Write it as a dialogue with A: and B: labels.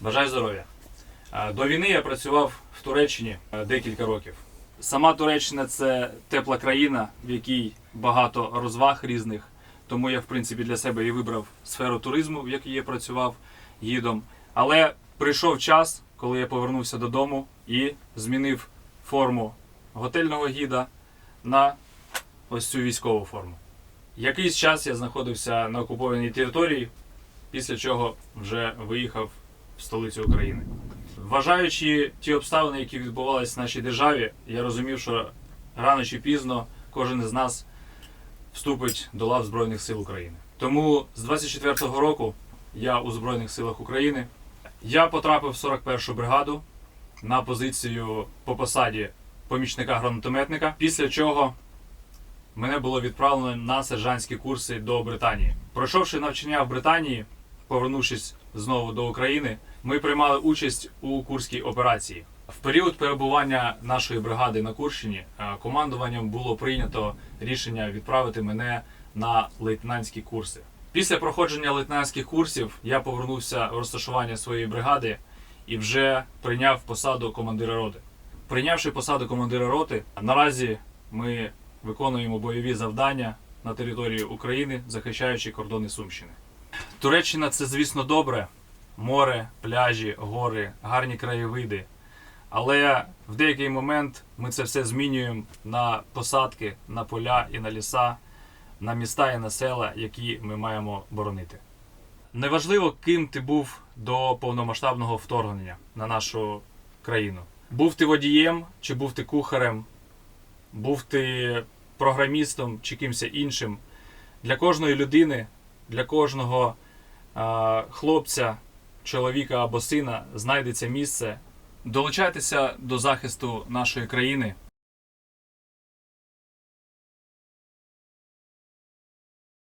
A: Бажаю здоров'я. Е, До війни я працював в Туреччині е, декілька років. Сама Туреччина це тепла країна, в якій багато розваг різних. Тому я, в принципі, для себе і вибрав сферу туризму, в якій я працював гідом. Але прийшов час, коли я повернувся додому і змінив форму готельного гіда на ось цю військову форму. Якийсь час я знаходився на окупованій території, після чого вже виїхав в столицю України. Вважаючи ті обставини, які відбувалися в нашій державі, я розумів, що рано чи пізно кожен із нас вступить до лав Збройних сил України. Тому з 24-го року я у Збройних силах України. Я потрапив в 41-шу бригаду на позицію по посаді помічника гранатометника, після чого мене було відправлено на сержантські курси до Британії. Пройшовши навчання в Британії, повернувшись знову до України, ми приймали участь у Курській операції. В період перебування нашої бригади на Курщині е, командуванням було прийнято рішення відправити мене на лейтенантські курси. Після проходження лейтенантських курсів я повернувся в розташування своєї бригади і вже прийняв посаду командира роти. Прийнявши посаду командира роти, наразі ми виконуємо бойові завдання на території України, захищаючи кордони Сумщини. Туреччина це, звісно, добре. Море, пляжі, гори, гарні краєвиди. Але в деякий момент ми це все змінюємо на посадки, на поля і на ліса, на міста і на села, які ми маємо боронити. Неважливо, ким ти був до повномасштабного вторгнення на нашу країну. Був ти водієм, чи був ти кухарем, був ти програмістом чи кимось іншим. Для кожної людини, для кожного хлопця, чоловіка або сина знайдеться місце. Долучайтеся до захисту нашої країни.